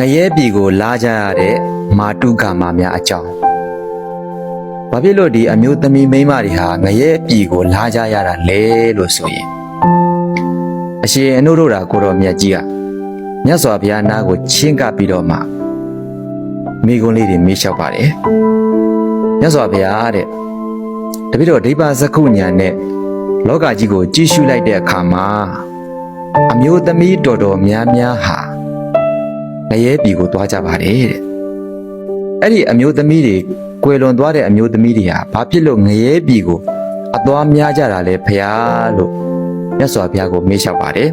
ငရဲပြည်ကိုလာကြရတဲ့မာတုကာမများအကြောင်းဘာဖြစ်လို့ဒီအမျိုးသမီးမိန်းမတွေဟာငရဲပြည်ကိုလာကြရတာလဲလို့ဆိုရင်အရှင်အနုတို့တာကိုတော်မြတ်ကြီးကမြတ်စွာဘုရားနာကိုချင်းကပ်ပြီးတော့မှမိကုံးလေးတွေမေးလျှောက်ပါတယ်မြတ်စွာဘုရားတဲ့တပိတော့ဒိဗ္ဗစကုညာနဲ့လောကကြီးကိုကြည့်ရှုလိုက်တဲ့အခါမှာအမျိုးသမီးတော်တော်များများဟာ ငရဲပြည်ကိုသွားကြပါတယ်တဲ့အဲ့ဒီအမျိုးသမီးတွေကွယ်လွန်သွားတဲ့အမျိုးသမီးတွေဟာဘာဖြစ်လို့ငရဲပြည်ကိုအသွားများကြတာလဲဖះလို့မြတ်စွာဘုရားကိုမေးလျှောက်ပါတယ်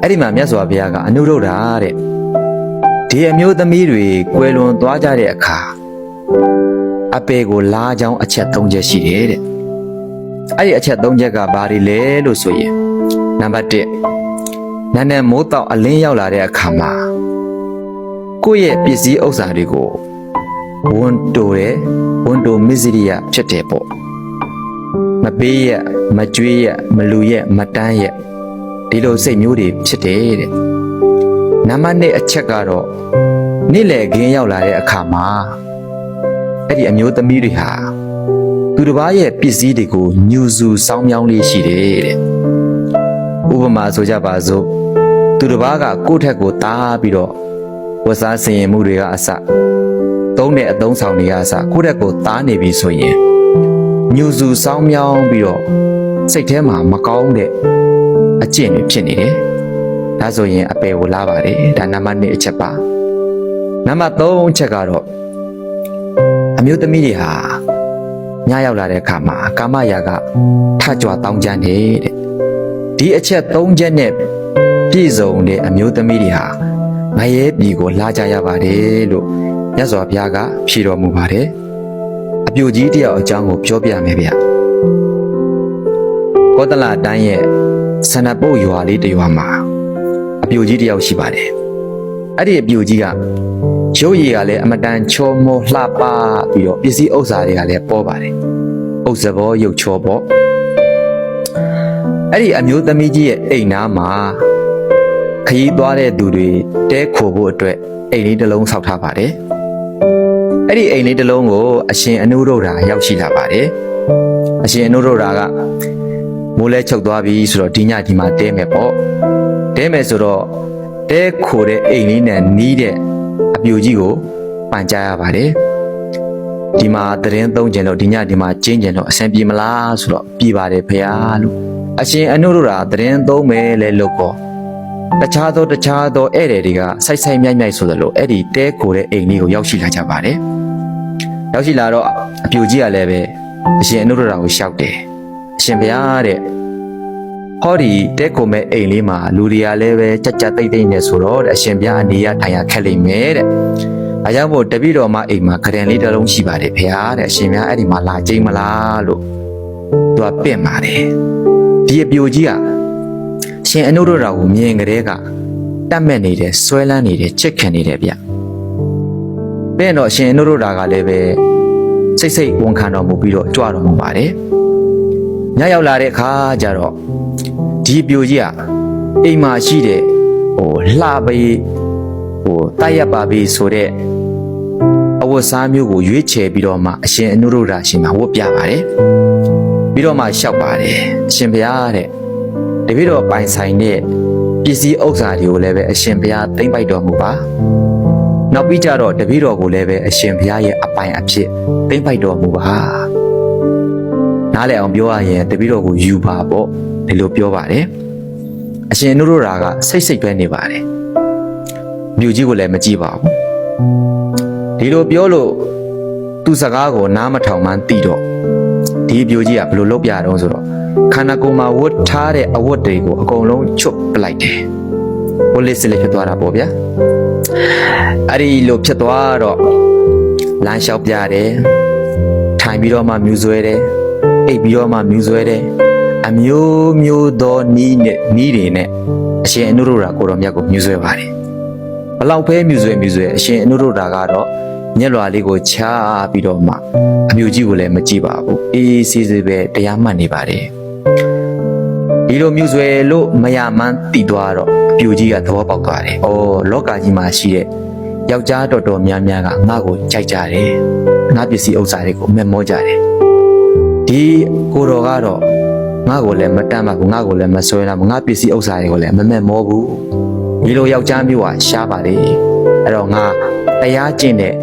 အဲ့ဒီမှာမြတ်စွာဘုရားကအနုရုဒ္ဓါတဲ့ဒီအမျိုးသမီးတွေကွယ်လွန်သွားကြတဲ့အခါအပေကိုလာကြောင်းအချက်၃ချက်ရှိတယ်တဲ့အဲ့ဒီအချက်၃ချက်ကဘာတွေလဲလို့ဆိုရင်နံပါတ်1နန်းနဲ့မိုးတောက်အလင်းရောက်လာတဲ့အခါမှာ ကိုယ့်ရဲ့ပစ္စည်းဥစ္စာတွေကိုဝန်တိုတယ်ဝန်တိုမစ္စရိယဖြစ်တယ်ပေါ့မပေးရမကြွေးရမလူရမတန်းရဒီလိုစိတ်မျိုးတွေဖြစ်တယ်တဲ့နံပါတ်1အချက်ကတော့နေ့လေခင်းရောက်လာတဲ့အခါမှာအဲ့ဒီအမျိုးသမီးတွေဟာသူတစ်ပါးရဲ့ပစ္စည်းတွေကိုညူစုစောင်းမြောင်းလေးရှိတယ်တဲ့ဥပမာဆိုကြပါစို့သူတစ်ပါးကကိုယ့်ထက်ကိုတားပြီးတော့ ဝတ်စားစင်ရင်မှုတွေကအစသုံးတဲ့အသုံးဆောင်တွေကအစကိုယ့်ထက်ကိုတားနေပြီဆိုရင်ညူစုစောင်းမြောင်းပြီးတော့စိတ်ထဲမှာမကောင်းတဲ့အကျင့်တွေဖြစ်နေတယ်။ဒါဆိုရင်အပယ်ကိုလာပါတယ်။ဒါနံပါတ်1အချက်ပါ။နံပါတ်3အချက်ကတော့အမျိုးသမီးတွေဟာညရောက်လာတဲ့အခါမှာကာမရာဂထကြွတောင်းကြတယ်တဲ့ဒီအချက်၃ချက်နဲ့ပြည့်စုံတဲ့အမျိုးသမီးတွေဟာ ငရဲပြည်ကိုလာကြရပါတယ်လို့မြတ်စွာဘုရားကဖြေတော်မူပါတယ်အပြိုကြီးတယောက်အကြောင်းကိုပြောပြမယ်ဗျကောသလတိုင်းရဲ့ဆန္ဒပုတ်ရွာလေးတစ်ရွာမှာအပြိုကြီးတယောက်ရှိပါတယ်အဲ့ဒီအပြိုကြီးကရုပ်ရည်ကလည်းအမတန်ချောမောလှပပြီးတော့ပစ္စည်းဥစ္စာတွေကလည်းပေါ်ပါတယ်ဥစ္စာဘောရုပ်ချောပေါ့အဲ့ဒီအမျိုးသမီးကြီးရဲ့အိမ်နားမှာ ခရီးသွားတဲ့သူတွေတဲခိုဖို့အတွက်အိမ်လေးတစ်လုံးဆောက်ထားပါတယ်။အဲ့ဒီအိမ်လေးတစ်လုံးကိုအရှင်အနုရုဒ္ဓါရောက်ရှိလာပါတယ်။အရှင်အနုရုဒ္ဓါကမိုးလဲချုပ်သွားပြီဆိုတော့ဒီညဒီမှာတဲမယ်ပေါ့။တဲမယ်ဆိုတော့တဲခိုတဲ့အိမ်လေးနဲ့နီးတဲ့အပြူကြီးကိုပန်ကြားရပါတယ်။ဒီမှာသတင်းသုံးကျင်လို့ဒီညဒီမှာကျင်းကျင်လို့အဆင်ပြေမလားဆိုတော့ပြေပါတယ်ဖေဟာလို့အရှင်အနုရုဒ္ဓါသတင်းသုံးမယ်လဲလို့ပေါ့ တခြားသောတခြားသောဧည့်သည်တွေကစိုက်စိုက်မြိုက်မြိုက်ဆိုသလိုအဲ့ဒီတဲကိုတဲ့အိမ်လေးကိုရောက်ရှိလာကြပါတယ်ရောက်ရှိလာတော့အပြူကြီးကလည်းပဲအရှင်အနုရုဒ္ဓါကိုရှောက်တယ်အရှင်ဘုရားတဲ့ဟောဒီတဲကိုမဲ့အိမ်လေးမှာလူတွေကလည်းပဲကြက်ကြက်တိတ်တိတ်နေဆိုတော့တဲ့အရှင်ဘုရားအနေရထိုင်ရခက်လိမ့်မယ်တဲ့။အဲကြောင့်မို့တပည့်တော်မအိမ်မှာခရင်လေးတစ်လုံးရှိပါတယ်ဖေဟာတဲ့အရှင်ဘုရားအဲ့ဒီမှာလာကြိမ်မလားလို့သူကပြင့်ပါတယ်။ဒီအပြိုကြီးက ရှင်အနုရုဒ္ဓရာကိုမြင်ကြတဲ့ကတတ်မဲ့နေတယ်ဆွဲလန်းနေတယ်ချစ်ခင်နေတယ်ဗျ။ပြီးတော့ရှင်အနုရုဒ္ဓရာကလည်းပဲစိတ်စိတ်ဝန်ခံတော်မူပြီးတော့ကြွတော်မူပါတယ်။ညရောက်လာတဲ့အခါကျတော့ဒီအပြိုကြီးကအိမ်မှာရှိတဲ့ဟိုလှပေးဟိုတိုက်ရပါပြီဆိုတဲ့အဝတ်စားမျိုးကိုရွေးချယ်ပြီးတော့မှအရှင်အနုရုဒ္ဓရာရှင်မှာဝတ်ပြပါတယ်ပြီးတော့မှလျှောက်ပါတယ်အရှင်ဘုရားတဲ့တ ပည့်တော်ပိုင်ဆိုင်တဲ့ပစ္စည်းဥစ္စာတွေကိုလည်းပဲအရှင်ဘုရားသိမ့်ပိုက်တော်မူပါနောက်ပြီးကြတော့တပည့်တော်ကိုလည်းပဲအရှင်ဘုရားရဲ့အပိုင်အဖြစ်သိမ့်ပိုက်တော်မူပါနားလည်အောင်ပြောရရင်တပည့်တော်ကိုယူပါပေါ့ဒီလိုပြောပါတယ်အရှင်အနုရုဒ္ဓရာကစိတ်စိတ်ပဲနေပါတယ်မြူကြီးကိုလည်းမကြည့်ပါဘူးဒီလိုပြောလို့သူစကားကိုနားမထောင်မှန်းသိတော့ဒီပြိုကြီးကဘယ်လိုလုပ်ပြတော့ဆိုတော့ ခန္ဓာကိုယ်မှာဝတ်ထားတဲ့အဝတ်တွေကိုအကုန်လုံးချွတ်ပလိုက်တယ်ဝတ်လက်စလက်ဖြစ်သွားတာပေါ့ဗျာအဲ့ဒီလိုဖြစ်သွားတော့လမ်းလျှောက်ပြတယ်ထိုင်ပြီးတော့မှမြူဆွဲတယ်အိပ်ပြီးတော့မှမြူဆွဲတယ်အမျိုးမျိုးသောနီးနဲ့နီးတွေနဲ့အရှင်အနုရုဒ္ဓရာကိုတော်မြတ်ကိုမြူဆွဲပါတယ်ဘလောက်ပဲမြူဆွဲမြူဆွဲအရှင်အနုရုဒ္ဓရာကတော့ညက်လွာလေးကိုချားပြီးတော့မှအမျိုးကြီးကိုလည်းမကြည့်ပါဘူးအေးအေးဆေးဆေးပဲတရားမှတ်နေပါတယ် ဒီဒီလိုမြူဆွဲလို့မရမှန်းတည်သွားတော့အပြူကြီးကသဘောပေါက်သွားတယ်။အော်လောကကြီးမှာရှိတဲ့ယောက်ျားတော်တော်များများကငါ့ကိုကြိုက်ကြတယ်။ငါပစ္စည်းဥစ္စာတွေကိုမက်မောကြတယ်။ဒီကိုတော်ကတော့ငါ့ကိုလည်းမတမ်းပါဘူးငါ့ကိုလည်းမဆွဲလာဘူးငါပစ္စည်းဥစ္စာတွေကိုလည်းမမက်မောဘူး။ဒီလိုယောက်ျားမျိုးကရှားပါလေ။အဲ့တော့ငါတရားကျင့်တဲ့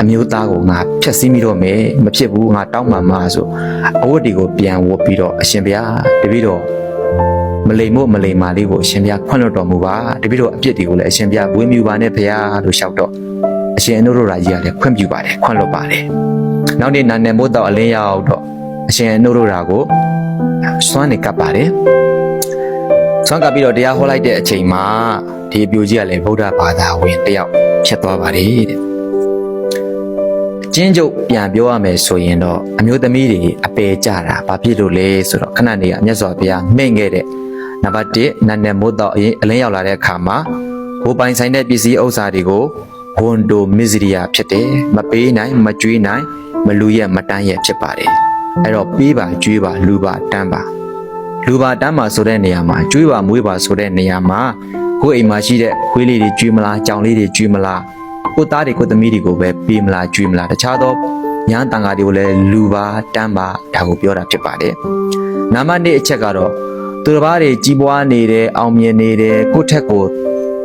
အမျိုးသားကိုငါဖျက်ဆီးမိတော့မယ်မဖြစ်ဘူးငါတောင်းမှမှာဆိုအဝတ်တွေကိုပြန်ဝတ်ပြီးတော့အရှင်ဘုရားတပည့်တော်မလိမ်မို့မလိမ်မာလေးကိုအရှင်ဘုရားခွင့်လွှတ်တော်မူပါတပည့်တော်အပြစ်တွေကိုလည်းအရှင်ဘုရားဝေမြူပါနဲ့ဘုရားလို့လျှောက်တော့အရှင်အနုရရာကြီးကလည်းခွင့်ပြုပါတယ်ခွင့်လွှတ်ပါတယ်နောက်နေ့နာနေမို့တော့အလင်းရောက်တော့အရှင်အနုရရာကိုစွမ်းနေကပ်ပါတယ်စွမ်းကပ်ပြီးတော့တရားဟောလိုက်တဲ့အချိန်မှာဒီအပြိုကြီးကလည်းဗုဒ္ဓဘာသာဝင်တယောက်ဖြစ်သွားပါတယ်တဲ့ ကျင်းကျုပ်ပြန်ပြောရမယ်ဆိုရင်တော့အမျိုးသမီးတွေအပယ်ကြတာဘာဖြစ်လို့လဲဆိုတော့ခဏနေကမြတ်စွာဘုရားမိန့်ခဲ့တဲ့နံပါတ်1နတ်နယ်မိုးတော့အရင်အလင်းရောက်လာတဲ့အခါမှာဘိုးပိုင်ဆိုင်တဲ့ပစ္စည်းဥစ္စာတွေကိုဝန်တိုမစ္စရိယဖြစ်တယ်မပေးနိုင်မကြွေးနိုင်မလူရဲ့မတန်းရဲ့ဖြစ်ပါတယ်အဲ့တော့ပေးပါကြွေးပါလူပါတန်းပါလူပါတန်းပါဆိုတဲ့နေရာမှာကြွေးပါမွေးပါဆိုတဲ့နေရာမှာကိုယ့်အိမ်မှာရှိတဲ့ခွေးလေးတွေကြွေးမလားကြောင်လေးတွေကြွေးမလား ကိုသားတွေကိုသမီးတွေကိုပဲပေးမလားကျွေးမလားတခြားသောညာတန်ဃာတွေကိုလည်းလူပါတန်းပါဒါကိုပြောတာဖြစ်ပါတယ်။နာမနေ့အချက်ကတော့သူတစ်ပါးတွေကြီးပွားနေတယ်အောင်မြင်နေတယ်ကိုယ့်ထက်ကို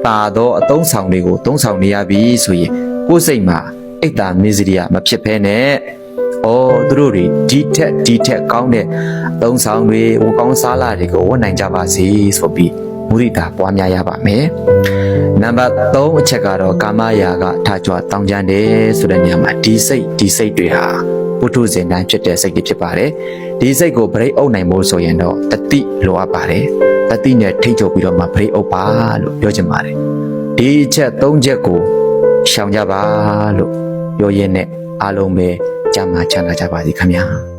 တာသောအသုံးဆောင်တွေကိုသုံးဆောင်နေရပြီဆိုရင်ကိုယ်စိတ်မှာအိတ်တာမစ္စရိယမဖြစ်ဖဲနဲ့။အော်သူတို့တွေဒီထက်ဒီထက်ကောင်းတဲ့အသုံးဆောင်တွေဝကောင်းစားလာတွေကိုဝတ်နိုင်ကြပါစေဆိုပြီး မုရိတာပွားများရပါမယ်။နံပါတ်3အချက်ကတော့ကာမရာကထားကြွတောင်းကြတယ်ဆိုတဲ့နေရာမှာဒီစိတ်ဒီစိတ်တွေဟာပုထုဇဉ်တိုင်းဖြစ်တဲ့စိတ်တွေဖြစ်ပါတယ်ဒီစိတ်ကိုဗရိတ်အုပ်နိုင်ဖို့ဆိုရင်တော့တတိလိုအပ်ပါတယ်တတိနဲ့ထိတ်ချုပ်ပြီးတော့မှဗရိတ်အုပ်ပါလို့ပြောချင်ပါတယ်ဒီအချက်3ချက်ကိုရှောင်ကြပါလို့ပြောရင်းနဲ့အားလုံးပဲကြမ်းမှချမ်းသာကြပါစေခင်ဗျာ